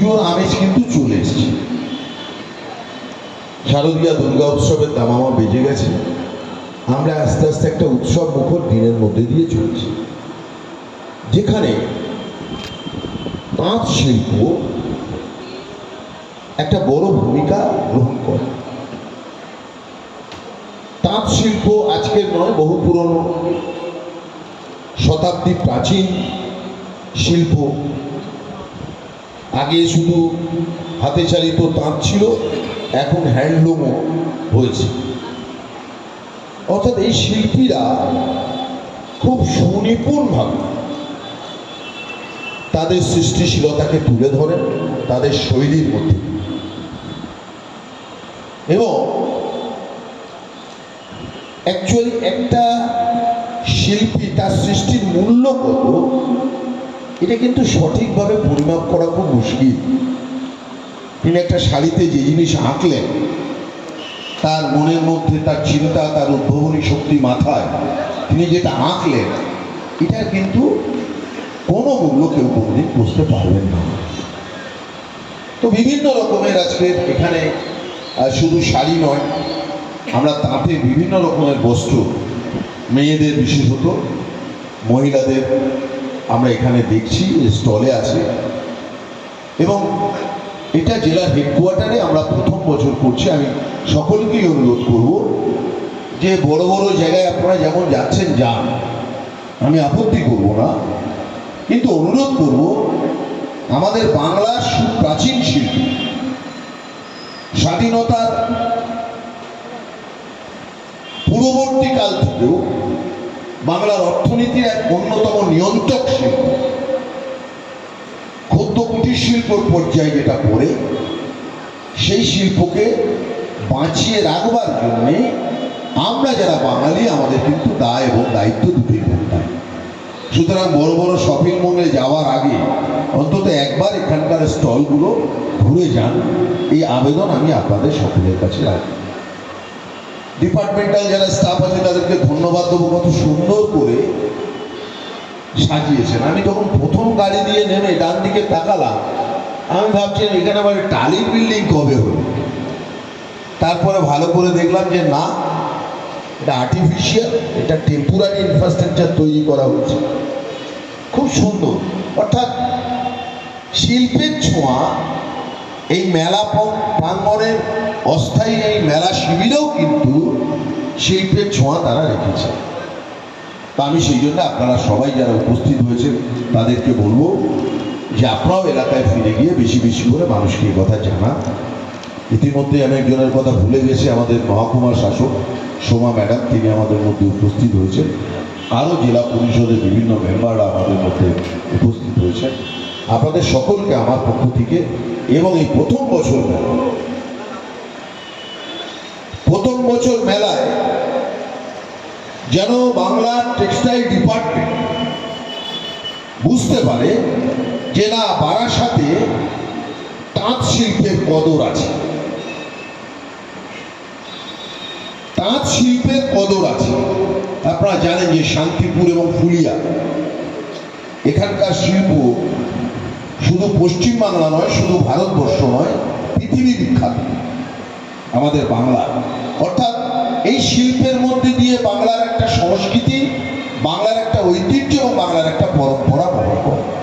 পুজোর আমেজ কিন্তু চলে এসেছে। শারদীয়া দুর্গা উৎসবের দামামা বেজে গেছে। আমরা আস্তে আস্তে একটা উৎসব মুখর দিনের মধ্যে দিয়ে চলছি। যেখানে তাঁত শিল্প একটা বড় ভূমিকা গ্রহণ করে। তাঁত শিল্প আজকের নয়, বহু পুরনো শতাব্দী প্রাচীন শিল্প। আগে শুধু হাতে চালিত তাঁত ছিল, এখন হ্যান্ডলুমও হয়েছে। অর্থাৎ এই শিল্পীরা খুব সুনিপুণভাবে তাদের সৃষ্টিশীলতাকে তুলে ধরেন, তাদের শৈলীর মধ্যে। এবং অ্যাকচুয়ালি একটা শিল্পী তার সৃষ্টির মূল্য কত এটা কিন্তু সঠিকভাবে পরিমাপ করা খুব মুশকিল। তিনি একটা শাড়িতে যে জিনিস আঁকলেন, তার মনের মধ্যে, তার চিন্তা, তার উদ্ভাবনী শক্তি মাথায় তিনি যেটা আঁকলেন এটা কিন্তু কোনো মূল্য কেউ কোনোদিন বুঝতে পারবেন না। তো বিভিন্ন রকমের আজকের এখানে শুধু শাড়ি নয়, আমরা তাঁতে বিভিন্ন রকমের বস্ত্র মেয়েদের বিশেষত, মহিলাদের আমরা এখানে দেখছি স্টলে আছে। এবং এটা জেলার হেডকোয়ার্টারে আমরা প্রথম বছর করছি। আমি সকলকেই অনুরোধ করব যে বড় বড় জায়গায় আপনারা যেমন যাচ্ছেন, যান। আমি আপত্তি করব না। কিন্তু অনুরোধ করব, আমাদের বাংলার সুপ্রাচীন শিল্পী, স্বাধীনতার পূর্ববর্তীকাল থেকেও বাংলার অর্থনীতির এক অন্যতম নিয়ন্ত্রক শিল্প। ক্ষুদ্র কুটির শিল্পর পর্যায়ে যেটা পড়ে, সেই শিল্পকে বাঁচিয়ে রাখবার জন্যে আমরা যারা বাঙালি, আমাদের কিন্তু দায় এবং দায়িত্ব দুটোই করতে হয়। সুতরাং বড় বড় শপিং মলে যাওয়ার আগে অন্তত একবার এখানকার স্টলগুলো ঘুরে যান। এই আবেদন আমি আপনাদের সকলের কাছে রাখি। ডিপার্টমেন্টাল যারা স্টাফ আছে, তাদেরকে ধন্যবাদ দেবো। কত সুন্দর করে সাজিয়েছেন। আমি যখন প্রথম গাড়ি দিয়ে নেমে ডান দিকে তাকালাম, আমি ভাবছিলাম, এখানে আবার টালির বিল্ডিং কবে হলো? তারপরে ভালো করে দেখলাম যে না, এটা আর্টিফিশিয়াল এটা টেম্পোরারি ইনফ্রাস্ট্রাকচার তৈরি করা হচ্ছে খুব সুন্দর। অর্থাৎ শিল্পের ছোঁয়া এই মেলা প- প্রাঙ্গণের অস্থায়ী এই মেলা শিবিরেও কিন্তু শিল্পের ছোঁয়া তারা রেখেছে। তা আমি সেই জন্য আপনারা সবাই যারা উপস্থিত হয়েছেন তাদেরকে বলব যে আপনারাও এলাকায় ফিরে গিয়ে বেশি বেশি করে মানুষকে এই কথা জানান। ইতিমধ্যে আমি একজনের কথা ভুলে গেছি, আমাদের মহকুমার শাসক সোমা ম্যাডাম, তিনি আমাদের মধ্যে উপস্থিত হয়েছেন। আরও জেলা পরিষদের বিভিন্ন মেম্বাররা আমাদের মধ্যে উপস্থিত হয়েছেন। আপনাদের সকলকে আমার পক্ষ থেকে এবং এই প্রথম বছর প্রথম বছর মেলায় যেন বাংলার টেক্সটাইল ডিপার্টমেন্ট বুঝতে পারে যে না বারাসাতে তাঁত শিল্পের কদর আছে। তাঁত শিল্পের কদর আছে। আপনারা জানেন যে শান্তিপুর এবং ফুলিয়া, এখানকার শিল্প শুধু পশ্চিমবাংলা নয়, শুধু ভারতবর্ষ নয়, পৃথিবী বিখ্যাত। আমাদের বাংলা। অর্থাৎ এই শিল্পের মধ্যে দিয়ে বাংলার একটা সংস্কৃতি, বাংলার একটা ঐতিহ্য এবং বাংলার একটা পরম্পরা বহন করে।